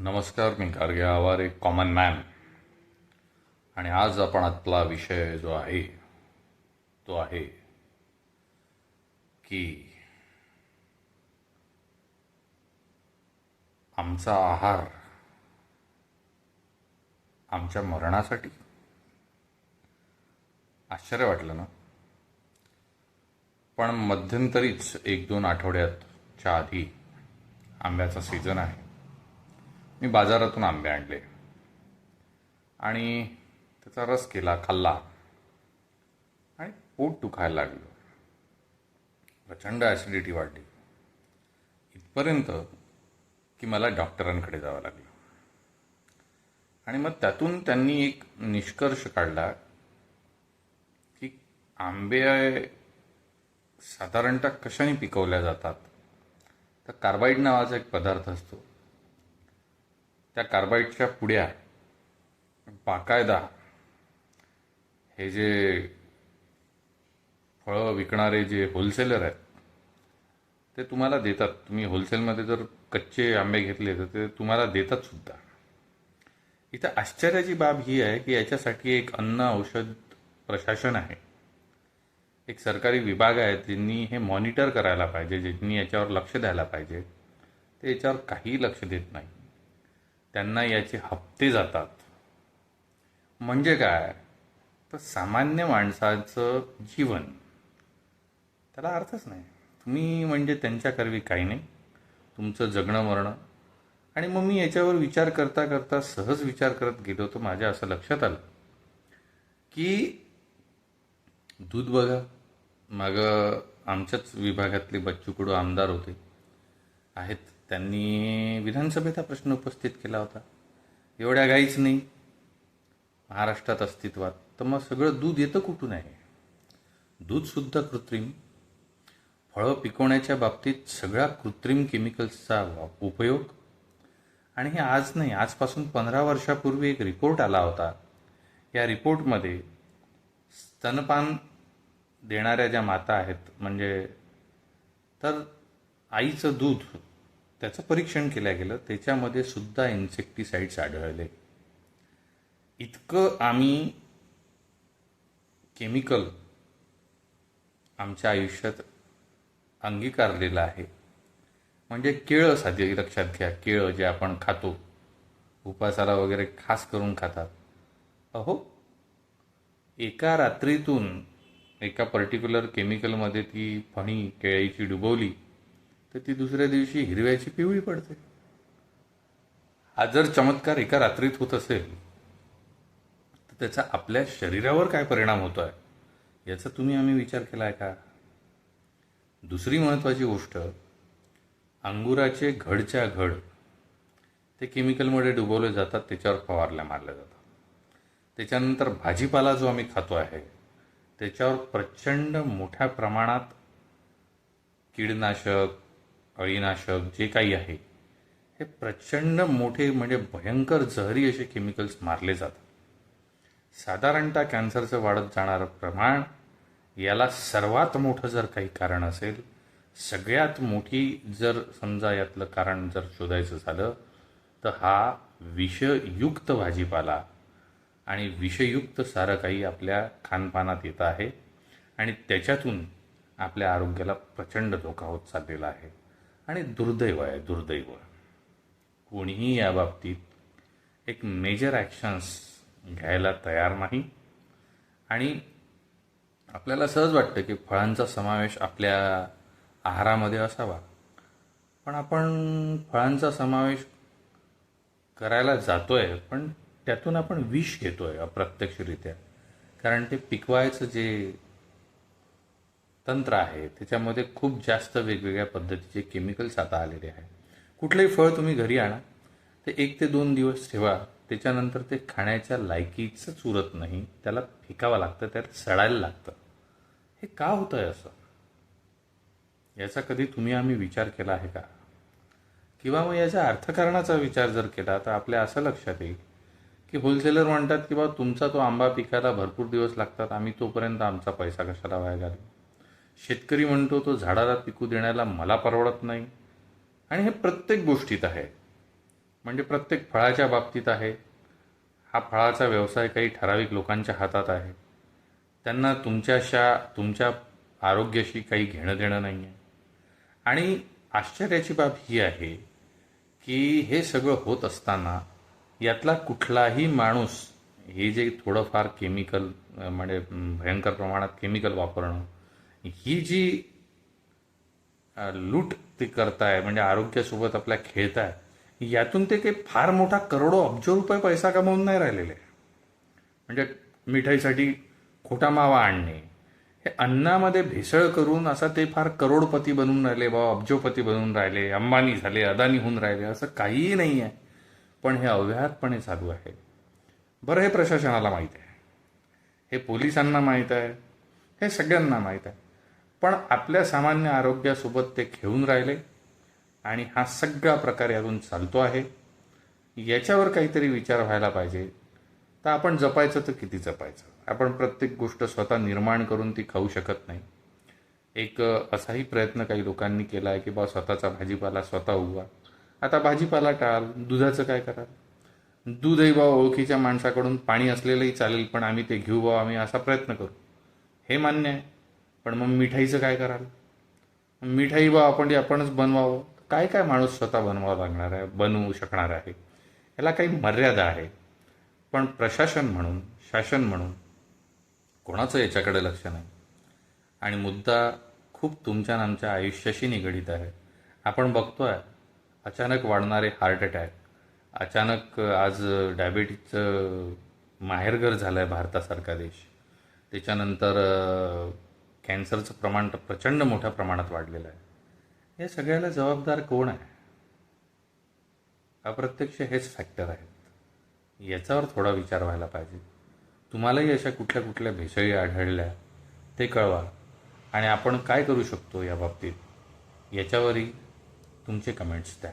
नमस्कार मी गार्गे आवार एक कॉमन मॅन आणि आज आपण आपला विषय जो आहे तो आहे की आमचा आहार आमच्या मरणासाठी? आश्चर्य वाटलं ना? पण मध्यंतरीच एक दोन आठवड्याच्या आधी आंब्याचा सीझन आहे. मी बाजारातून आंबे आणले. आणि त्याचा रस केला खाल्ला. आणि पोट दुखायला लागलं. प्रचंड ॲसिडिटी वाढली. इथपर्यंत की मला डॉक्टरांकडे जावं लागलं. आणि मग त्यातून त्यांनी एक निष्कर्ष काढला की आंबे साधारणतः कशाने पिकवल्या जातात? तर कार्बाईड नावाचा एक पदार्थ असतो. त्या कार्बाईडच्या पुड्या बाकायदा हे जे फळं विकणारे जे होलसेलर आहेत ते तुम्हाला देतात. तुम्ही होलसेलमध्ये जर कच्चे आंबे घेतले तर ते तुम्हाला देतात सुद्धा. इथं आश्चर्याची बाब ही आहे की याच्यासाठी एक अन्न औषध प्रशासन आहे. एक सरकारी विभाग आहे ज्यांनी हे मॉनिटर करायला पाहिजे ज्यांनी याच्यावर लक्ष द्यायला पाहिजे. ते याच्यावर काही लक्ष देत नाही. त्यांना याचे हप्ते जातात. म्हणजे काय? तर सामान्य माणसाचं जीवन. त्याला अर्थच नाही. तुम्ही म्हणजे त्यांच्याकरवी काही नाही. तुमचं जगणं मरणं. आणि मग मी याच्यावर विचार करता करता सहज विचार करत गेलो तर माझ्या असं लक्षात आलं की दूध बघा. मागं आमच्याच विभागातले बच्चू कुडू आमदार होते. आहेत. त्यांनी विधानसभेत हा प्रश्न उपस्थित केला होता. एवढ्या गाईच नाही. महाराष्ट्रात अस्तित्वात. तर मग सगळं दूध येतं कुठून आहे? दूधसुद्धा कृत्रिम. फळं पिकवण्याच्या बाबतीत सगळा कृत्रिम केमिकल्सचा उपयोग. आणि हे आज नाही आजपासून पंधरा वर्षापूर्वी एक रिपोर्ट आला होता. या रिपोर्टमध्ये स्तनपान देणाऱ्या ज्या माता आहेत म्हणजे तर आईचं दूध त्याचं परीक्षण केलं गेलं त्याच्यामध्ये सुद्धा इन्सेक्टिसाइड्स आढळले. इतकं आम्ही केमिकल आमच्या आयुष्यात अंगीकारलेलं आहे. म्हणजे केळं साधी लक्षात घ्या. केळं जे आपण खातो उपासाला वगैरे खास करून खातात. अहो एका रात्रीतून एका पर्टिक्युलर केमिकलमध्ये ती फणी केळीची डुबवली तर ती दुसऱ्या दिवशी हिरव्याची पिवळी पडते. हा जर चमत्कार एका रात्रीत होत असेल तर त्याचा आपल्या शरीरावर काय परिणाम होतो आहे याचा तुम्ही आम्ही विचार केला आहे का? दुसरी महत्त्वाची गोष्ट अंगुराचे घडच्या घड ते केमिकलमध्ये डुबवले जातात त्याच्यावर फवारल्या मारल्या जातात. त्याच्यानंतर भाजीपाला जो आम्ही खातो आहे त्याच्यावर प्रचंड मोठ्या प्रमाणात कीडनाशक अळीनाशक जे काही आहे हे प्रचंड मोठे म्हणजे भयंकर जहरी असे केमिकल्स मारले जातात. साधारणतः कॅन्सरचं वाढत जाणारं प्रमाण याला सर्वात मोठं जर काही कारण असेल सगळ्यात मोठी जर समजा यातलं कारण जर शोधायचं झालं तर हा विषयुक्त भाजीपाला आणि विषयुक्त सारं काही आपल्या खानपानात येतं आहे आणि त्याच्यातून आपल्या आरोग्याला प्रचंड धोका होत चाललेला आहे. आणि दुर्दैव आहे दुर्दैव कोणीही या बाबतीत एक मेजर ॲक्शन्स घ्यायला तयार नाही. आणि आपल्याला सहज वाटतं की फळांचा समावेश आपल्या आहारामध्ये असावा. पण आपण फळांचा समावेश करायला जातो आहे पण त्यातून आपण विष घेतो आहे अप्रत्यक्षरित्या. कारण ते पिकवायचं जे तंत्र आहे. त्याच्यामध्ये खूप जास्त वेगवेगळ्या पद्धतीचे केमिकल्स आता आलेले आहे कुठलंही फळ तुम्ही घरी आणा ते एक ते दोन दिवस ठेवा. त्याच्यानंतर ते खाण्याच्या लायकीचंच उरत नाही. त्याला फेकावं लागतं त्याला सडायला लागतं. हे का होतं आहे असं? याचा कधी तुम्ही आम्ही विचार केला आहे का? किंवा मग याच्या अर्थकारणाचा विचार जर केला तर आपल्या असं लक्षात येईल की होलसेलर म्हणतात की बा तुमचा तो आंबा पिकायला भरपूर दिवस लागतात आम्ही तोपर्यंत आमचा पैसा कशाला वाया घालू शेतकरी म्हणतो तो झाडाला पिकू देण्याला मला परवडत नाही. आणि हे प्रत्येक गोष्टीत आहे. म्हणजे प्रत्येक फळाच्या बाबतीत आहे. हा फळाचा व्यवसाय काही ठराविक लोकांच्या हातात आहे. त्यांना तुमच्याशा तुमच्या आरोग्याशी काही घेणं देणं नाही आहे आणि आश्चर्याची बाब ही आहे की हे सगळं होत असताना यातला कुठलाही माणूस हे जे थोडंफार केमिकल म्हणजे भयंकर प्रमाणात केमिकल वापरणं ही जी लूट ते करताय म्हणजे आरोग्यासोबत आपल्या खेळताय यातून ते काही फार मोठा करोडो अब्ज रुपये पैसा कमवून नाही राहिलेले. म्हणजे मिठाईसाठी खोटा मावा आणणे हे अन्नामध्ये भेसळ करून असा ते फार करोडपती बनून राहिले बाबा अब्जोपती बनून राहिले अंबानी झाले अदानी होऊन राहिले असं काहीही नाही आहे पण हे अव्याहतपणे चालू आहे. बरं हे प्रशासनाला माहीत आहे. हे पोलिसांना माहीत आहे. हे सगळ्यांना माहीत आहे. पण आपल्या सामान्य आरोग्यासोबत ते खेळून राहिले आणि हा सगळा प्रकार यातून चालतो आहे. याच्यावर काहीतरी विचार व्हायला पाहिजे. तर आपण जपायचं तर किती जपायचं? आपण प्रत्येक गोष्ट स्वतः निर्माण करून ती खाऊ शकत नाही. एक असाही प्रयत्न काही लोकांनी केला आहे की बा स्वतःचा भाजीपाला स्वतः उगवा. आता भाजीपाला टाळ दुधाचं काय कराल? दूधही बा ओळखीच्या माणसाकडून पाणी असलेलंही चालेल पण आम्ही ते घेऊ बा आम्ही असा प्रयत्न करू. हे मान्य आहे. पण मग मिठाईचं काय कराल? मिठाई बा आपण आपणच बनवावं. काय काय माणूस स्वतः बनवावं लागणार आहे बनवू शकणार आहे? याला काही मर्यादा आहे. पण प्रशासन म्हणून शासन म्हणून कोणाचं याच्याकडे लक्ष नाही? आणि मुद्दा खूप तुमच्या आमच्या आयुष्याशी निगडीत आहे. आपण बघतो आहे अचानक वाढणारे हार्ट अटॅक अचानक आज डायबिटीजचं माहेरघर झालं आहे भारतासारखा देश. त्याच्यानंतर कॅन्सरचं प्रमाण तर प्रचंड मोठ्या प्रमाणात वाढलेलं आहे. या सगळ्याला जबाबदार कोण आहे? अप्रत्यक्ष हेच फॅक्टर आहेत. याच्यावर थोडा विचार व्हायला पाहिजे. तुम्हालाही अशा कुठल्या कुठल्या भेसळी आढळल्या ते कळवा. आणि आपण काय करू शकतो या बाबतीत? याच्यावरही तुमचे कमेंट्स द्या.